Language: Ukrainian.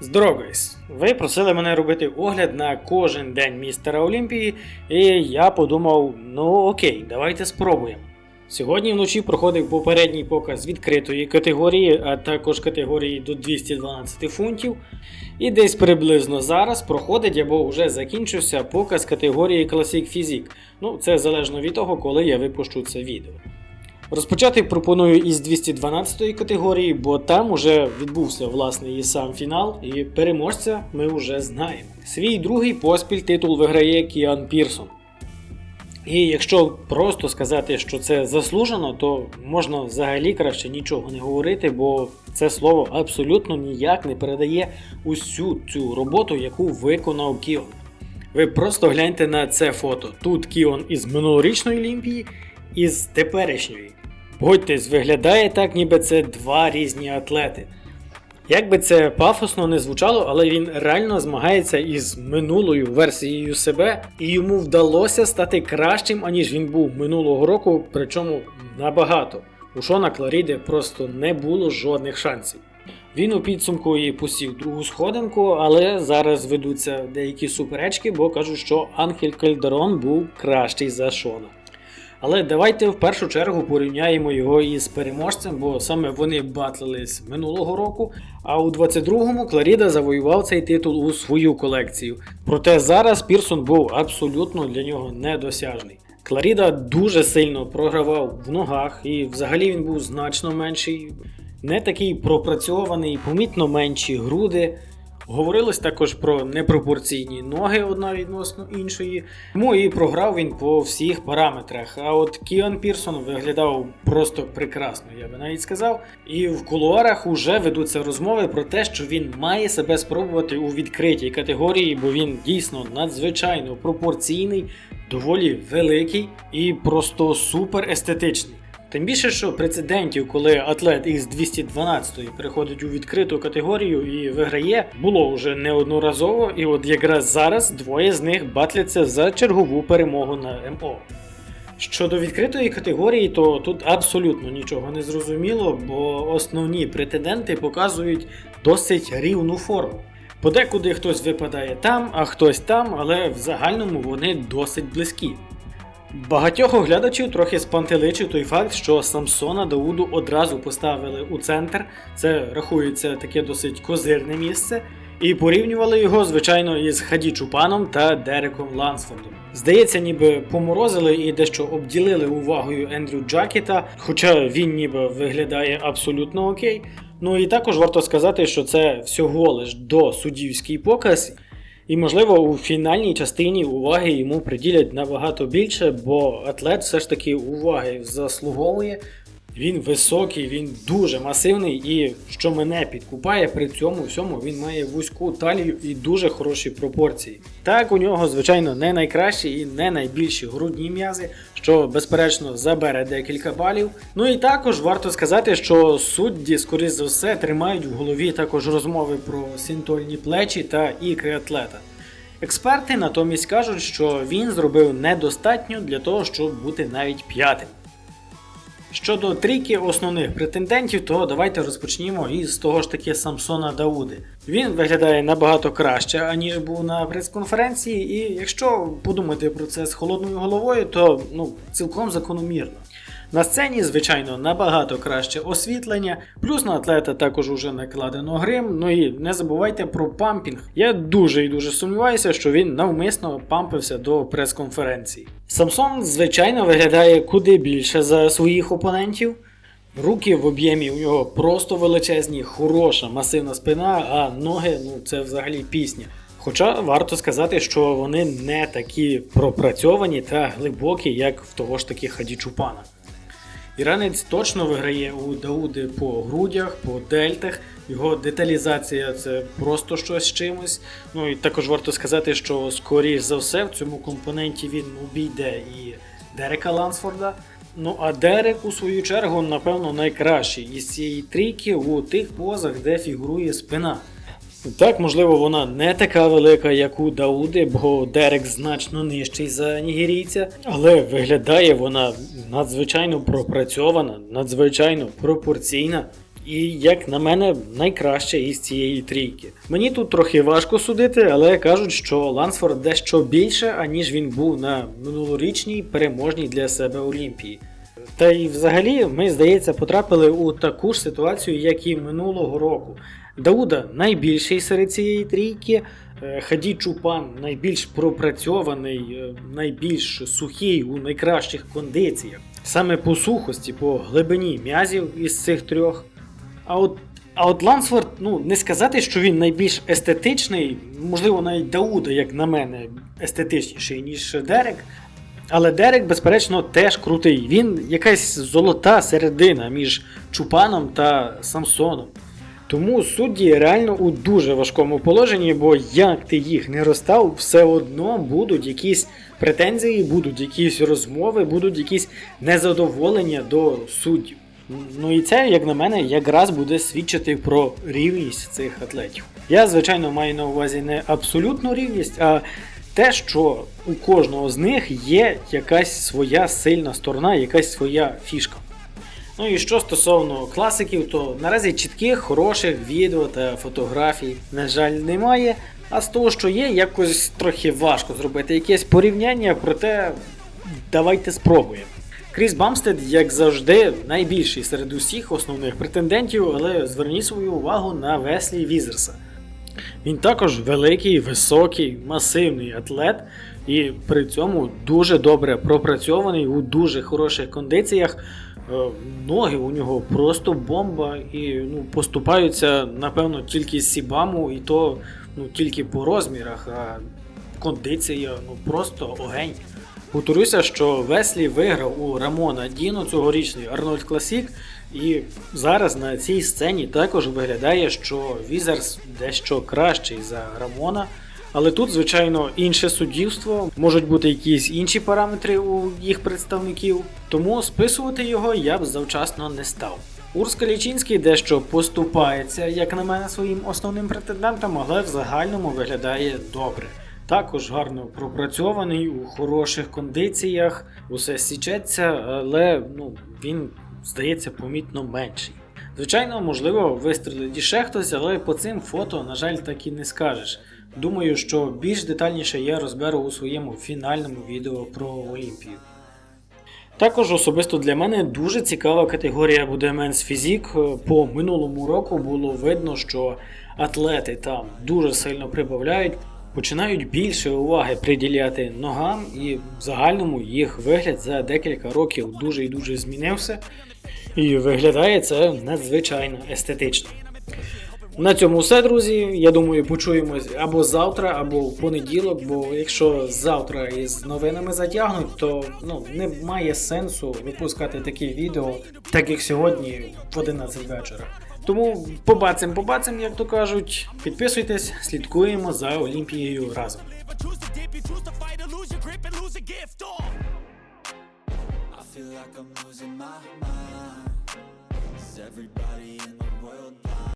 Здоровись! Ви просили мене робити огляд на кожен день містера Олімпії, і я подумав: ну окей, давайте спробуємо. Сьогодні вночі проходив попередній показ відкритої категорії, а також категорії до 212 фунтів. І десь приблизно зараз проходить або вже закінчився показ категорії Classic Physique. Ну, це залежно від того, коли я випущу це відео. Розпочати пропоную із 212 категорії, бо там уже відбувся власне і сам фінал, і переможця ми вже знаємо. Свій другий поспіль титул виграє Кіан Пірсон. І якщо просто сказати, що це заслужено, то можна взагалі краще нічого не говорити, бо це слово абсолютно ніяк не передає усю цю роботу, яку виконав Кіон. Ви просто гляньте на це фото. Тут Кіон із минулорічної Олімпії і з теперішньої. Погодьтесь, виглядає так, ніби це два різні атлети. Як би це пафосно не звучало, але він реально змагається із минулою версією себе, і йому вдалося стати кращим, аніж він був минулого року, причому набагато. У Шона Кларіди просто не було жодних шансів. Він у підсумку і посів другу сходинку, але зараз ведуться деякі суперечки, бо кажуть, що Анхель Кальдерон був кращий за Шона. Але давайте в першу чергу порівняємо його із переможцем, бо саме вони батлились минулого року. А у 22-му Кларіда завоював цей титул у свою колекцію. Проте зараз Пірсон був абсолютно для нього недосяжний. Кларіда дуже сильно програвав в ногах, і взагалі він був значно менший, не такий пропрацьований, помітно менші груди. Говорилось також про непропорційні ноги одна відносно іншої. Тому і програв він по всіх параметрах. А от Кіан Пірсон виглядав просто прекрасно, я би навіть сказав. І в кулуарах уже ведуться розмови про те, що він має себе спробувати у відкритій категорії, бо він дійсно надзвичайно пропорційний, доволі великий і просто супер естетичний. Тим більше, що прецедентів, коли атлет із 212-ї переходить у відкриту категорію і виграє, було вже неодноразово, і от якраз зараз двоє з них батляться за чергову перемогу на МО. Щодо відкритої категорії, то тут абсолютно нічого не зрозуміло, бо основні претенденти показують досить рівну форму. Подекуди хтось випадає там, а хтось там, але в загальному вони досить близькі. Багатьох оглядачів трохи спантеличив той факт, що Самсона Дауду одразу поставили у центр, це рахується таке досить козирне місце, і порівнювали його, звичайно, із Хаді Чупаном та Дереком Лансфордом. Здається, ніби поморозили і дещо обділили увагою Ендрю Джакета, хоча він ніби виглядає абсолютно окей. Ну і також варто сказати, що це всього лиш до суддівський показ. І, можливо, у фінальній частині уваги йому приділять набагато більше, бо атлет все ж таки уваги заслуговує. Він високий, він дуже масивний, і що мене підкупає, при цьому всьому він має вузьку талію і дуже хороші пропорції. Так, у нього, звичайно, не найкращі і не найбільші грудні м'язи, що безперечно забере декілька балів. Ну і також варто сказати, що судді, скоріш за все, тримають в голові також розмови про синтольні плечі та ікри атлета. Експерти натомість кажуть, що він зробив недостатньо для того, щоб бути навіть п'ятим. Щодо трійки основних претендентів, то давайте розпочнімо із того ж таки Самсона Дауди. Він виглядає набагато краще, аніж був на прес-конференції, і якщо подумати про це з холодною головою, то ну, цілком закономірно. На сцені, звичайно, набагато краще освітлення, плюс на атлета також уже накладено грим. Ну і не забувайте про пампінг. Я дуже і дуже сумніваюся, що він навмисно пампився до прес-конференції. Самсон, звичайно, виглядає куди більше за своїх опонентів. Руки в об'ємі у нього просто величезні, хороша масивна спина, а ноги ну це взагалі пісня. Хоча варто сказати, що вони не такі пропрацьовані та глибокі, як в того ж таки Хадічупана. Іранець точно виграє у Дауди по грудях, по дельтах. Його деталізація це просто щось з чимось. Ну і також варто сказати, що скоріш за все в цьому компоненті він обійде і Дерека Лансфорда. Ну а Дерек, у свою чергу, напевно, найкращий із цієї трійки у тих позах, де фігурує спина. Так, можливо, вона не така велика, як у Дауди, бо Дерек значно нижчий за нігерійця, але виглядає вона надзвичайно пропрацьована, надзвичайно пропорційна. і, як на мене, найкраще із цієї трійки. Мені тут трохи важко судити, але кажуть, що Лансфорд дещо більше, аніж він був на минулорічній переможній для себе Олімпії. Та й взагалі, ми, здається, потрапили у таку ж ситуацію, як і минулого року. Дауда найбільший серед цієї трійки, е, Хаді Чупан найбільш пропрацьований, е, найбільш сухий у найкращих кондиціях. Саме по сухості, по глибині м'язів із цих трьох. А от, а от Лансфорд, ну не сказати, що він найбільш естетичний, можливо, навіть Дауда, як на мене, естетичніший, ніж Дерек. Але Дерек, безперечно, теж крутий. Він якась золота середина між Чупаном та Самсоном. Тому судді реально у дуже важкому положенні, бо як ти їх не розстав, все одно будуть якісь претензії, будуть якісь розмови, будуть якісь незадоволення до суддів. Ну і це, як на мене, якраз буде свідчити про рівність цих атлетів. Я, звичайно, маю на увазі не абсолютну рівність, а те, що у кожного з них є якась своя сильна сторона, якась своя фішка. Ну і що стосовно класиків, то наразі чітких, хороших відео та фотографій, на жаль, немає. А з того, що є, якось трохи важко зробити якесь порівняння, проте давайте спробуємо. Кріс Бамстед, як завжди, найбільший серед усіх основних претендентів, але зверніть свою увагу на Веслі Візерса. Він також великий, високий, масивний атлет, і при цьому дуже добре пропрацьований у дуже хороших кондиціях. Е, Ноги у нього просто бомба, і ну, поступаються, напевно, тільки Сібаму, і то ну, тільки по розмірах, а кондиція ну, просто огень. Повторюся, що Веслі виграв у Рамона Діно цьогорічний Арнольд Класік, і зараз на цій сцені також виглядає, що Візерс дещо кращий за Рамона. Але тут, звичайно, інше суддівство, можуть бути якісь інші параметри у їх представників, тому списувати його я б завчасно не став. Урс Калічинський дещо поступається, як на мене, своїм основним претендентом, але в загальному виглядає добре. Також гарно пропрацьований у хороших кондиціях, усе січеться, але ну, він здається помітно менший. Звичайно, можливо, вистрілить іще хтось, але по цим фото, на жаль, так і не скажеш. Думаю, що більш детальніше я розберу у своєму фінальному відео про Олімпію. Також особисто для мене дуже цікава категорія буде Men's Physique. По минулому року було видно, що атлети там дуже сильно прибавляють, починають більше уваги приділяти ногам, і в загальному їх вигляд за декілька років дуже і дуже змінився. І виглядає це надзвичайно естетично. На цьому все, друзі. Я думаю, почуємось або завтра, або в понеділок, бо якщо завтра із новинами затягнуть, то ну, не має сенсу випускати такі відео, так як сьогодні в 11 вечора. Тому побацим, побацим, як то кажуть. Підписуйтесь, слідкуємо за Олімпією разом. Everybody in?